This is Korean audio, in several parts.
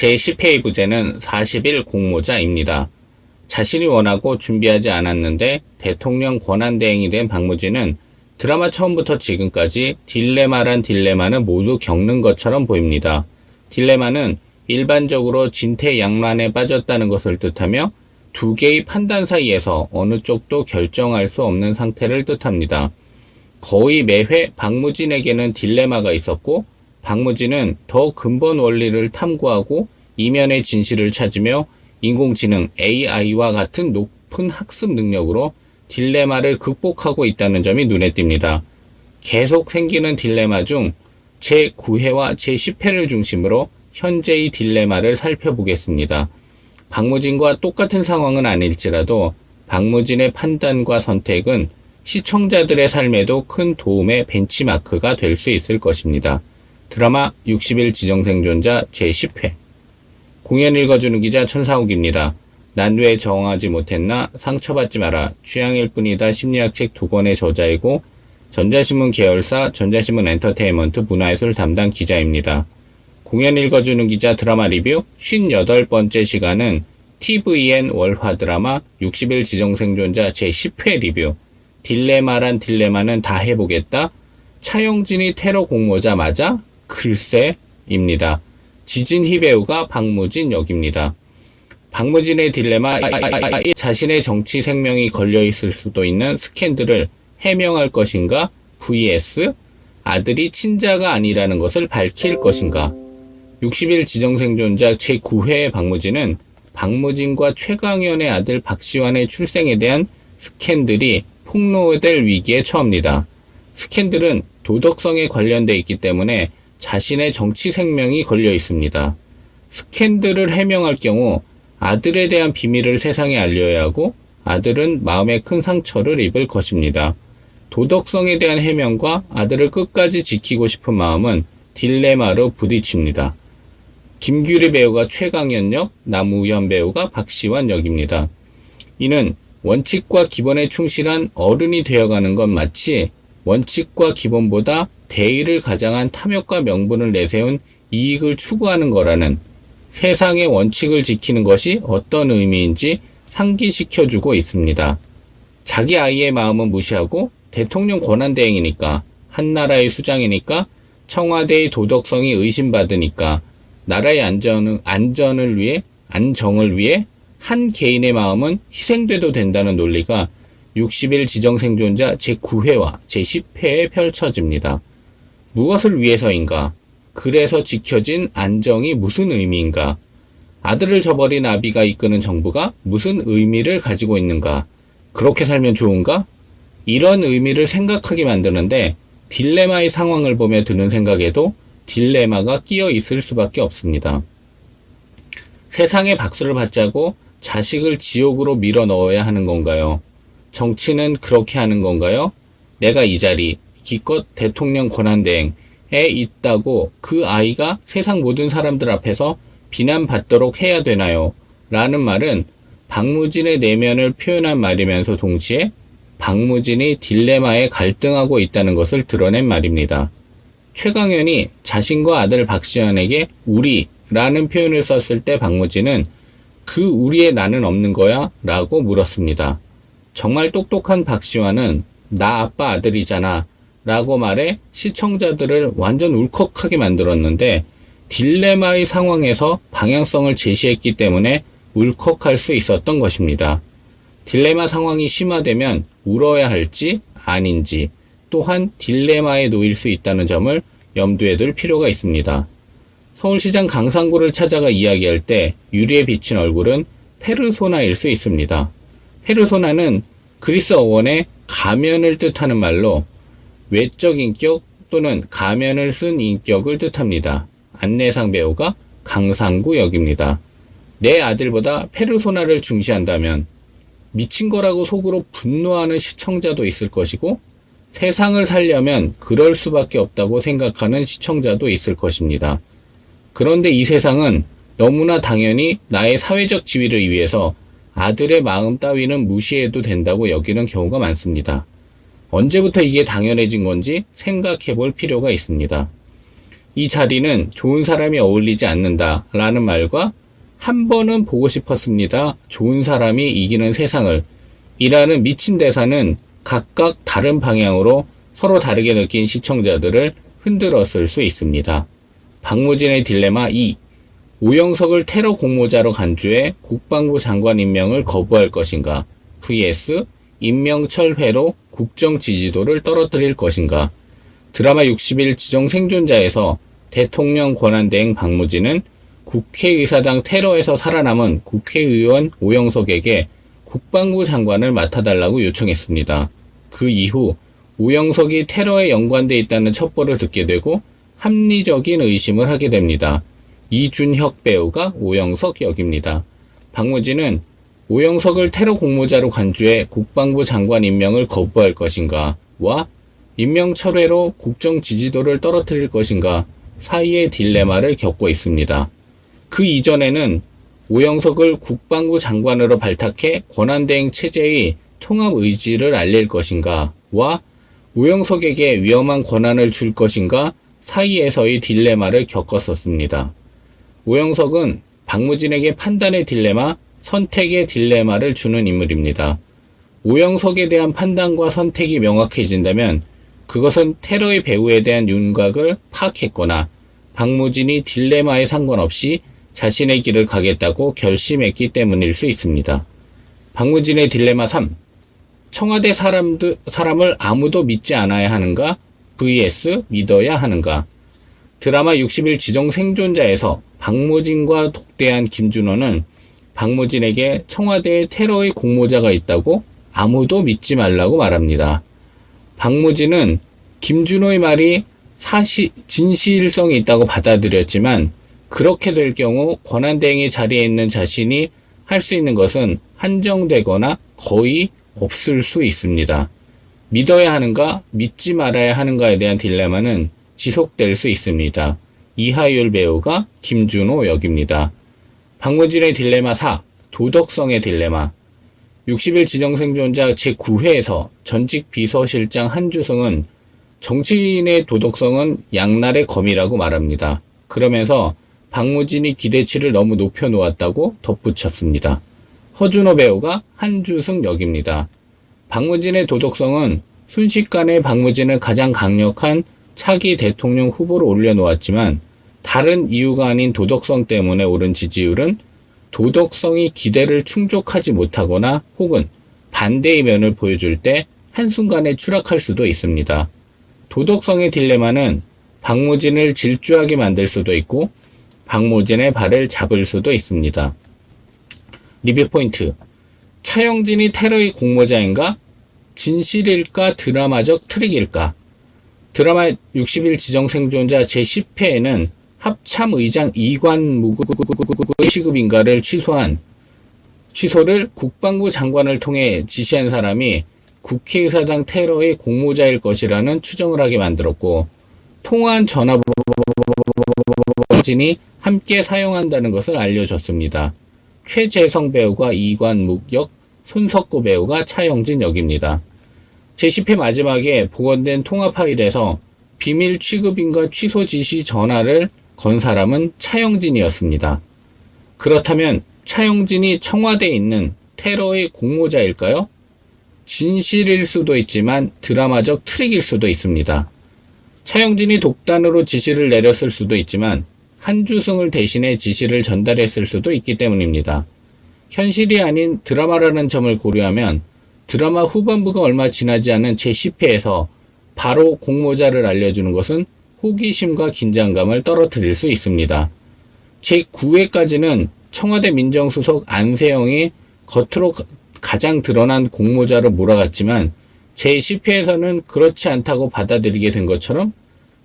제10회의 부제는 40일 공모자입니다. 자신이 원하고 준비하지 않았는데 대통령 권한대행이 된 박무진은 드라마 처음부터 지금까지 딜레마란 딜레마는 모두 겪는 것처럼 보입니다. 딜레마는 일반적으로 진퇴양난에 빠졌다는 것을 뜻하며 두 개의 판단 사이에서 어느 쪽도 결정할 수 없는 상태를 뜻합니다. 거의 매회 박무진에게는 딜레마가 있었고 박무진은 더 근본 원리를 탐구하고 이면의 진실을 찾으며 인공지능 AI와 같은 높은 학습 능력으로 딜레마를 극복하고 있다는 점이 눈에 띕니다. 계속 생기는 딜레마 중 제9회와 제10회를 중심으로 현재의 딜레마를 살펴보겠습니다. 박무진과 똑같은 상황은 아닐지라도 박무진의 판단과 선택은 시청자들의 삶에도 큰 도움의 벤치마크가 될 수 있을 것입니다. 드라마 60일 지정생존자 제10회 공연 읽어주는 기자 천사욱입니다. 난 왜 정하지 못했나 상처받지 마라 취향일 뿐이다 심리학 책 두 권의 저자이고 전자신문 계열사 전자신문 엔터테인먼트 문화예술 담당 기자입니다. 공연 읽어주는 기자 드라마 리뷰 58번째 시간은 TVN 월화 드라마 60일 지정생존자 제10회 리뷰 딜레마란 딜레마는 다 해보겠다 차용진이 테러 공모자 맞아? 글쎄입니다. 지진 희 배우가 박무진 역입니다. 박무진의 딜레마 자신의 정치 생명이 걸려 있을 수도 있는 스캔들을 해명할 것인가 vs 아들이 친자가 아니라는 것을 밝힐 것인가 60일 지정생존자 제9회의 박무진은 박무진과 최강현의 아들 박시환의 출생에 대한 스캔들이 폭로될 위기에 처합니다. 스캔들은 도덕성에 관련돼 있기 때문에 자신의 정치 생명이 걸려 있습니다. 스캔들을 해명할 경우 아들에 대한 비밀을 세상에 알려야 하고 아들은 마음에 큰 상처를 입을 것입니다. 도덕성에 대한 해명과 아들을 끝까지 지키고 싶은 마음은 딜레마로 부딪힙니다. 김규리 배우가 최강현 역, 남우현 배우가 박시환 역입니다. 이는 원칙과 기본에 충실한 어른이 되어가는 건 마치 원칙과 기본보다 대의를 가장한 탐욕과 명분을 내세운 이익을 추구하는 거라는 세상의 원칙을 지키는 것이 어떤 의미인지 상기시켜주고 있습니다. 자기 아이의 마음은 무시하고 대통령 권한대행이니까 한나라의 수장이니까 청와대의 도덕성이 의심받으니까 나라의 안전을, 안전을 위해 안정을 위해 한 개인의 마음은 희생돼도 된다는 논리가 60일 지정생존자 제9회와 제10회에 펼쳐집니다. 무엇을 위해서인가? 그래서 지켜진 안정이 무슨 의미인가? 아들을 저버린 아비가 이끄는 정부가 무슨 의미를 가지고 있는가? 그렇게 살면 좋은가? 이런 의미를 생각하게 만드는데 딜레마의 상황을 보며 드는 생각에도 딜레마가 끼어 있을 수밖에 없습니다. 세상에 박수를 받자고 자식을 지옥으로 밀어 넣어야 하는 건가요? 정치는 그렇게 하는 건가요? 내가 이 자리, 기껏 대통령 권한대행에 있다고 그 아이가 세상 모든 사람들 앞에서 비난받도록 해야 되나요? 라는 말은 박무진의 내면을 표현한 말이면서 동시에 박무진이 딜레마에 갈등하고 있다는 것을 드러낸 말입니다. 최강현이 자신과 아들 박시환에게 우리라는 표현을 썼을 때 박무진은 그 우리의 나는 없는 거야? 라고 물었습니다. 정말 똑똑한 박시환은 나 아빠 아들이잖아 라고 말해 시청자들을 완전 울컥하게 만들었는데 딜레마의 상황에서 방향성을 제시했기 때문에 울컥할 수 있었던 것입니다. 딜레마 상황이 심화되면 울어야 할지 아닌지 또한 딜레마에 놓일 수 있다는 점을 염두에 둘 필요가 있습니다. 서울시장 강상구를 찾아가 이야기할 때 유리에 비친 얼굴은 페르소나일 수 있습니다. 페르소나는 그리스 어원의 가면을 뜻하는 말로 외적 인격 또는 가면을 쓴 인격을 뜻합니다. 안내상 배우가 강상구 역입니다. 내 아들보다 페르소나를 중시한다면 미친 거라고 속으로 분노하는 시청자도 있을 것이고 세상을 살려면 그럴 수밖에 없다고 생각하는 시청자도 있을 것입니다. 그런데 이 세상은 너무나 당연히 나의 사회적 지위를 위해서 아들의 마음 따위는 무시해도 된다고 여기는 경우가 많습니다. 언제부터 이게 당연해진 건지 생각해 볼 필요가 있습니다. 이 자리는 좋은 사람이 어울리지 않는다 라는 말과 한 번은 보고 싶었습니다. 좋은 사람이 이기는 세상을 이라는 미친 대사는 각각 다른 방향으로 서로 다르게 느낀 시청자들을 흔들었을 수 있습니다. 박무진의 딜레마 2. 오영석을 테러 공모자로 간주해 국방부 장관 임명을 거부할 것인가? vs 임명 철 회로 국정 지지도를 떨어뜨릴 것인가? 드라마 60일 지정 생존자에서 대통령 권한대행 박무진은 국회의사당 테러에서 살아남은 국회의원 오영석에게 국방부 장관을 맡아달라고 요청했습니다. 그 이후 오영석이 테러에 연관돼 있다는 첩보를 듣게 되고 합리적인 의심을 하게 됩니다. 이준혁 배우가 오영석 역입니다. 박무진은 오영석을 테러 공모자로 간주해 국방부 장관 임명을 거부할 것인가 와 임명 철회로 국정 지지도를 떨어뜨릴 것인가 사이의 딜레마를 겪고 있습니다. 그 이전에는 오영석을 국방부 장관으로 발탁해 권한대행 체제의 통합 의지를 알릴 것인가 와 오영석에게 위험한 권한을 줄 것인가 사이에서의 딜레마를 겪었었습니다. 오영석은 박무진에게 판단의 딜레마, 선택의 딜레마를 주는 인물입니다. 오영석에 대한 판단과 선택이 명확해진다면 그것은 테러의 배후에 대한 윤곽을 파악했거나 박무진이 딜레마에 상관없이 자신의 길을 가겠다고 결심했기 때문일 수 있습니다. 박무진의 딜레마 3. 청와대 사람들, 사람을 아무도 믿지 않아야 하는가? vs 믿어야 하는가? 드라마 60일 지정 생존자에서 박무진과 독대한 김준호는 박무진에게 청와대에 테러의 공모자가 있다고 아무도 믿지 말라고 말합니다. 박무진은 김준호의 말이 사실, 진실성이 있다고 받아들였지만 그렇게 될 경우 권한대행의 자리에 있는 자신이 할 수 있는 것은 한정되거나 거의 없을 수 있습니다. 믿어야 하는가, 믿지 말아야 하는가에 대한 딜레마는 지속될 수 있습니다. 이하율 배우가 김준호 역입니다. 박무진의 딜레마 4. 도덕성의 딜레마. 60일 지정생존자 제9회에서 전직 비서실장 한주승은 정치인의 도덕성은 양날의 검이라고 말합니다. 그러면서 박무진이 기대치를 너무 높여 놓았다고 덧붙였습니다. 허준호 배우가 한주승 역입니다. 박무진의 도덕성은 순식간에 박무진을 가장 강력한 차기 대통령 후보로 올려놓았지만 다른 이유가 아닌 도덕성 때문에 오른 지지율은 도덕성이 기대를 충족하지 못하거나 혹은 반대의 면을 보여줄 때 한순간에 추락할 수도 있습니다. 도덕성의 딜레마는 박무진을 질주하게 만들 수도 있고 박무진의 발을 잡을 수도 있습니다. 리뷰 포인트. 차영진이 테러의 공모자인가? 진실일까? 드라마적 트릭일까? 드라마 60일 지정 생존자 제10회에는 합참의장 이관무구 시급 인가를 취소한 취소를 국방부 장관을 통해 지시한 사람이 국회의사당 테러의 공모자일 것이라는 추정을 하게 만들었고 통화한 전화번호진이 함께 사용한다는 것을 알려줬습니다. 최재성 배우가 이관묵 역, 손석구 배우가 차영진 역입니다. 제10회 마지막에 복원된 통화 파일에서 비밀 취급인과 취소 지시 전화를 건 사람은 차영진이었습니다. 그렇다면 차영진이 청와대에 있는 테러의 공모자일까요? 진실일 수도 있지만 드라마적 트릭일 수도 있습니다. 차영진이 독단으로 지시를 내렸을 수도 있지만 한주승을 대신해 지시를 전달했을 수도 있기 때문입니다. 현실이 아닌 드라마라는 점을 고려하면 드라마 후반부가 얼마 지나지 않은 제10회에서 바로 공모자를 알려주는 것은 호기심과 긴장감을 떨어뜨릴 수 있습니다. 제9회까지는 청와대 민정수석 안세영이 겉으로 가장 드러난 공모자로 몰아갔지만 제10회에서는 그렇지 않다고 받아들이게 된 것처럼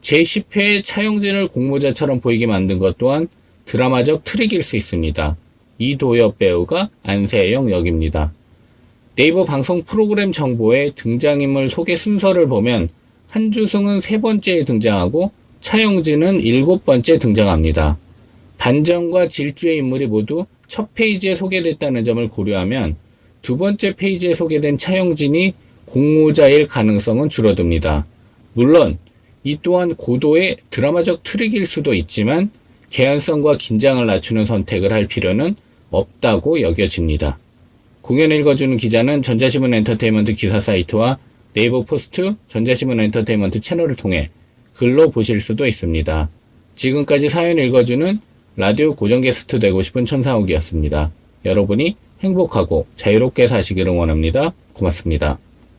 제10회에 차영진을 공모자처럼 보이게 만든 것 또한 드라마적 트릭일 수 있습니다. 이도엽 배우가 안세영 역입니다. 네이버 방송 프로그램 정보의 등장인물 소개 순서를 보면 한주승은 세 번째에 등장하고 차영진은 일곱 번째 등장합니다. 반전과 질주의 인물이 모두 첫 페이지에 소개됐다는 점을 고려하면 두 번째 페이지에 소개된 차영진이 공모자일 가능성은 줄어듭니다. 물론 이 또한 고도의 드라마적 트릭일 수도 있지만 개연성과 긴장을 낮추는 선택을 할 필요는 없다고 여겨집니다. 공연 읽어주는 기자는 전자신문 엔터테인먼트 기사 사이트와 네이버 포스트 전자신문 엔터테인먼트 채널을 통해 글로 보실 수도 있습니다. 지금까지 사연 읽어주는 라디오 고정 게스트 되고 싶은 천상욱이었습니다. 여러분이 행복하고 자유롭게 사시기를 원합니다. 고맙습니다.